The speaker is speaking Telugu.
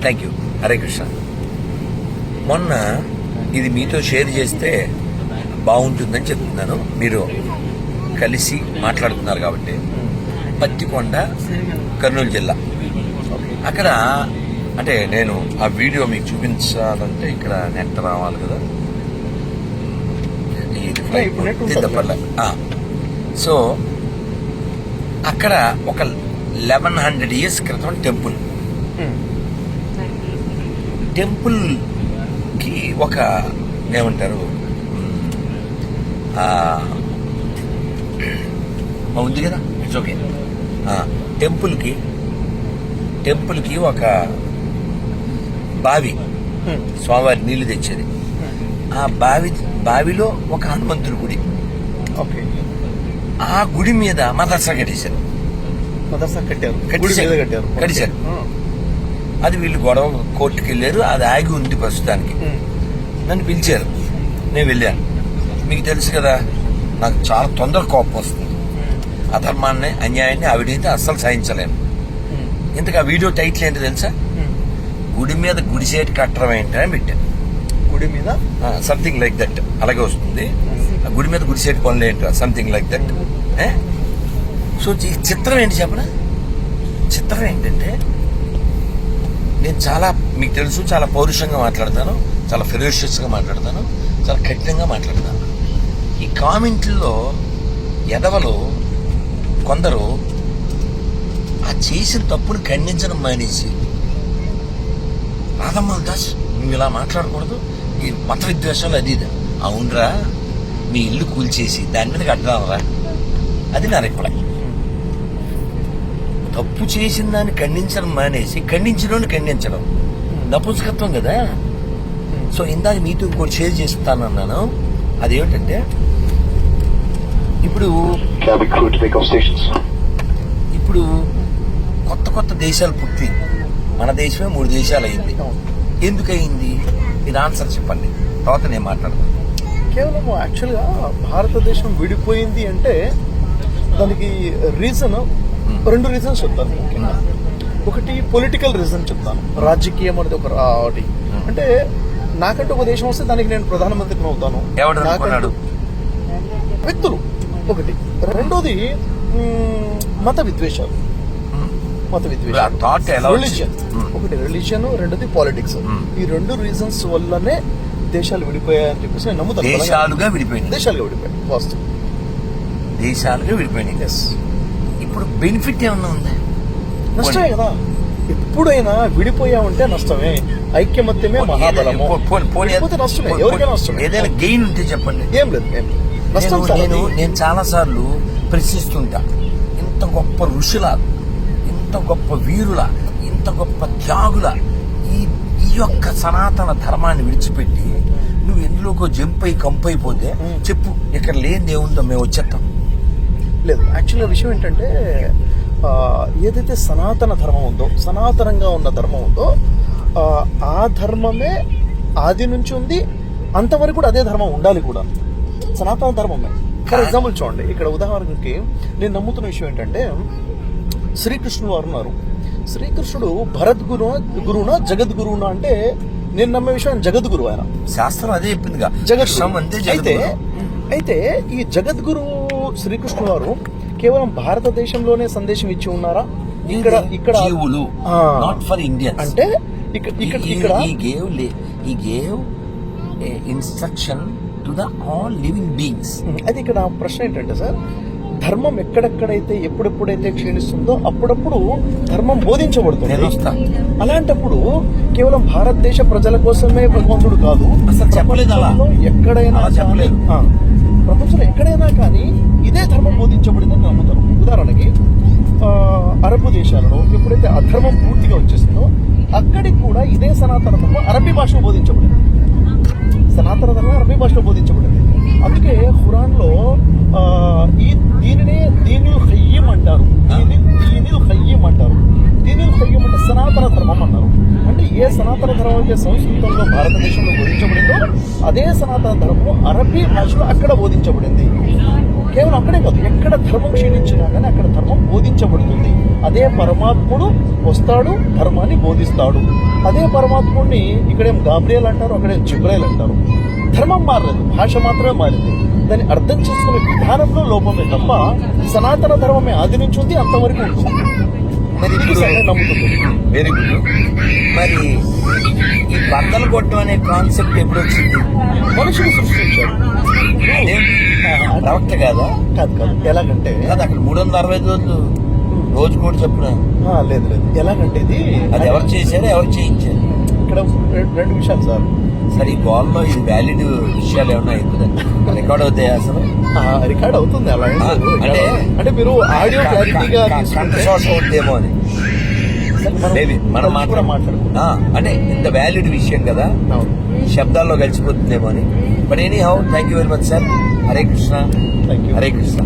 థ్యాంక్ యూ హరే కృష్ణ మొన్న ఇది మీతో షేర్ చేస్తే బాగుంటుందని చెప్తున్నాను. మీరు కలిసి మాట్లాడుతున్నారు కాబట్టి. పత్తికొండ కర్నూలు జిల్లా. అక్కడ అంటే నేను ఆ వీడియో మీకు చూపించాలంటే ఇక్కడ నెట్ రావాలి కదా. ఇది లే, ఇప్పుడు net ఉంటుంది. తిద్దపల్లె. ఆ. సో అక్కడ ఒక లెవెన్ హండ్రెడ్ ఇయర్స్ క్రితం టెంపుల్. టెంపుల్కి ఒక ఏమంటారు ఉంది కదా? ఇట్స్ ఓకే టెంపుల్కి టెంపుల్కి ఒక బావి స్వామివారి నీళ్ళు తెచ్చేది. ఆ బావి బావిలో ఒక హనుమంతుడి గుడి. ఓకే ఆ గుడి మీద మదర్సా కట్టేశారు. మదర్సా కట్టారు. కట్టేశారు. కట్టేశారు. అది వీళ్ళు గొడవ కోర్టుకి వెళ్ళారు అది ఆగి ఉంది ప్రస్తుతానికి. నన్ను పిలిచారు. నేను వెళ్ళాను. మీకు తెలుసు కదా నాకు చాలా తొందర కోపం వస్తుంది. అధర్మాన్ని అన్యాయాన్ని ఆవిడైతే అస్సలు సహించలేను. ఇంతకు ఆ వీడియో టైటిల్ ఏంటో తెలుసా. గుడి మీద గుడిసేటి కట్టడం ఏంటని పెట్టాను. గుడి మీద? సంథింగ్ లైక్ దట్ అలాగే వస్తుంది. ఆ గుడి మీద గుడిసేటి పనులు ఏంటో? సంథింగ్ లైక్ దట్ సో ఈ చిత్రం ఏంటి చెప్పనా? చిత్రం ఏంటంటే నేను చాలా మీకు తెలుసు చాలా పౌరుషంగా మాట్లాడతాను చాలా ఫెరోషియస్గా మాట్లాడతాను చాలా కఠినంగా మాట్లాడతాను. ఈ కామెంట్లో ఎదవలు కొందరు ఆ చేసిన తప్పును ఖండించడం మానేసి రాధమ్మ దాస్ నువ్వు ఇలా మాట్లాడకూడదు ఈ మత విద్వేషాలు అది ఇది. అవునరా మీ ఇల్లు కూల్చేసి దాని మీద కట్టదామరా అది నా రిప్లై. తప్పు చేసిన దాన్ని ఖండించడం మానేసి ఖండించడం. ఖండించడం నపుంసకత్వం కదా? సో ఇందాక మీతో ఇంకోటి షేర్ చేస్తానన్నాను. అదేమిటంటే ఇప్పుడు. ఇప్పుడు కొత్త కొత్త దేశాలు పుట్టి మన దేశమే మూడు దేశాలు అయింది అవును. ఎందుకు అయింది ఇది ఆన్సర్ చెప్పండి. తర్వాత నేను మాట్లాడతాను. కేవలం యాక్చువల్గా భారతదేశం విడిపోయింది అంటే దానికి రీజన్ రెండు రీజన్స్ చెప్తాను. ముఖ్యంగా ఒకటి పొలిటికల్ రీజన్ చెప్తాను. రాజకీయం అనేది ఒక రా- ఒకటి అంటే నాకంటూ ఒక దేశం వస్తే దానికి నేను ప్రధానమంత్రిని అవుతాను? వ్యక్తులు. ఒకటి. రెండోది మత విద్వేషాలు. మత thought ఎలా విద్వేషాలు? రిలీజియన్ మ్. ఒకటి రిలీజియన్ రెండోది పాలిటిక్స్. ఈ రెండు రీజన్స్ వల్లనే దేశాలు విడిపోయాయని చెప్పేసి నేను నమ్ముతాను. దేశాలుగా విడిపోయినాయి. దేశాలుగా విడిపోయాయి. వాస్తవం. దేశాలుగా విడిపోయినాయి. ఇప్పుడు బెనిఫిట్ ఏమన్నా ఉందా? నష్టమే కదా. ఎప్పుడైనా నష్టమే. ఐక్యమత్యమే మహాబలము. పోనీ- విడిపోతే నష్టమే. ఎవరికైనా నష్టమే. ఏదైనా గెయిన్ ఉంటే చెప్పండి. ఏం లేదు ఏం లేదు. నష్టం నేను- నేను ఉంది. నేను చాలా సార్లు ప్రశ్నిస్తుంటా. ఇంత గొప్ప ఋషుల ఇంత గొప్ప వీరుల ఇంత గొప్ప త్యాగుల ఈ ఈ యొక్క సనాతన ధర్మాన్ని విడిచిపెట్టి నువ్వు ఎందులోకో జంప్ అయి కంపైపోతే. చెప్పు ఇక్కడ లేని ఏముందో మేము వచ్చేస్తాం లేదు. యాక్చువల్గా విషయం ఏంటంటే ఏదైతే సనాతన ధర్మం ఉందో సనాతనంగా ఉన్న ధర్మం ఉందో ఆ, ధర్మమే ఆది నుంచి ఉంది అంతవరకు కూడా అదే ధర్మం ఉండాలి కూడా. సనాతన ధర్మమే. ఫర్ ఎగ్జాంపుల్ చూడండి ఇక్కడ ఉదాహరణకి నేను నమ్ముతున్న విషయం ఏంటంటే శ్రీకృష్ణుడు వారు ఉన్నారు. శ్రీకృష్ణుడు భరత్ గురు గురువునా జగద్గురువునా అంటే నేను నమ్మే విషయం జగద్గురు ఆయన. శాస్త్రం అదే చెప్పిందిగా. అంతే అయితే అయితే ఈ జగద్గురు శ్రీకృష్ణ వారు కేవలం భారతదేశంలోనే సందేశం ఇచ్చి ఉన్నారా? ఇక్కడ ఇక్కడ. నాట్ ఫర్ ఇండియన్స్ అంటే ఇక్కడ ఇక్కడ ఇక్కడ ఈ గేవ్ ఈ gave instruction to the all living beings అయితే ఇక్కడ ప్రశ్న ఏంటంటే సార్ ధర్మం ఎక్కడెక్కడైతే ఎప్పుడెప్పుడైతే క్షీణిస్తుందో అప్పుడప్పుడు ధర్మం బోధించబడుతుంది. అలాంటప్పుడు కేవలం భారతదేశ ప్రజల కోసమే భగవంతుడు కాదు అసలు చెప్పలేదు? అలా. ఎక్కడైనా చెప్పలేదు. ప్రపంచంలో ఎక్కడైనా కానీ ఇదే ధర్మం బోధించబడింది అని నమ్ముతాను. ఉదాహరణకి అరబ్ దేశాలలో ఎప్పుడైతే అధర్మం పూర్తిగా వచ్చేసిందో అక్కడికి కూడా ఇదే సనాతన ధర్మం అరబీ భాషలో బోధించబడింది. సనాతన ధర్మం అరబీ భాషలో బోధించబడింది. అందుకే ఖురాన్లో ఆ, ఈ దీనినే దీనుల్ ఖయ్యం అంటారు దీని దీనిల్ ఖయ్యం అంటారు దీనిల్ ఖయ్యం అంటే సనాతన ధర్మం అన్నారు అంటే ఏ సనాతన సంస్కృతంలో భారతదేశంలో బోధించబడిందో అదే సనాతన ధర్మం అరబీ భాషలో అక్కడ బోధించబడింది. కేవలం అక్కడే కాదు ఎక్కడ ధర్మం క్షీణించినా కానీ అక్కడ ధర్మం బోధించబడుతుంది. అదే పరమాత్ముడు వస్తాడు ధర్మాన్ని బోధిస్తాడు. అదే పరమాత్ముడిని ఇక్కడేం గాబ్రియల్ అంటారు అక్కడే జిబ్రైల్ అంటారు. ధర్మం మారలేదు భాష మాత్రమే మారింది. దాన్ని అర్థం చేసుకునే విధానంలో లోపమే తప్ప సనాతన ధర్మమే ఆది నుంచి ఉంది అంతవరకు ఉంటుంది. మరి వెరీ గుడ్ మరి ఈ బద్దలు కొట్టడం అనే కాన్సెప్ట్ ఎప్పుడు వచ్చింది మనుషులు సృష్టించాడు అదేం ప్రవక్త కాదా? కాదు కాదు. ఎలాగంటే కాదు అక్కడ మూడు వందల అరవై రోజులు రోజు కూడా చెప్పున. లేదు లేదు. ఎలాగంటే ఇది అది ఎవరు చేశారు? ఎవరు చేయించారు? ఇక్కడ రెండు విషయాలు సార్. సరే ఈ కాల్లో ఇది వ్యాలిడ్ విషయాలు ఏమన్నా అవుతుందా రికార్డ్ అవుతాయి అసలు? రికార్డ్ అవుతుంది అలా. అంటే అంటే మీరు ఆడియో క్లారిటీగా అవుతుందేమో అని. మనం- మేబీ మనం మనం కూడా మాట్లాడు మాట్లాడుకుందాం అంటే ఇంత వ్యాలిడ్ విషయం కదా? శబ్దాల్లో కలిసిపోతుందేమో అని. But anyhow thank you very much sir Hare Krishna thank you Hare Krishna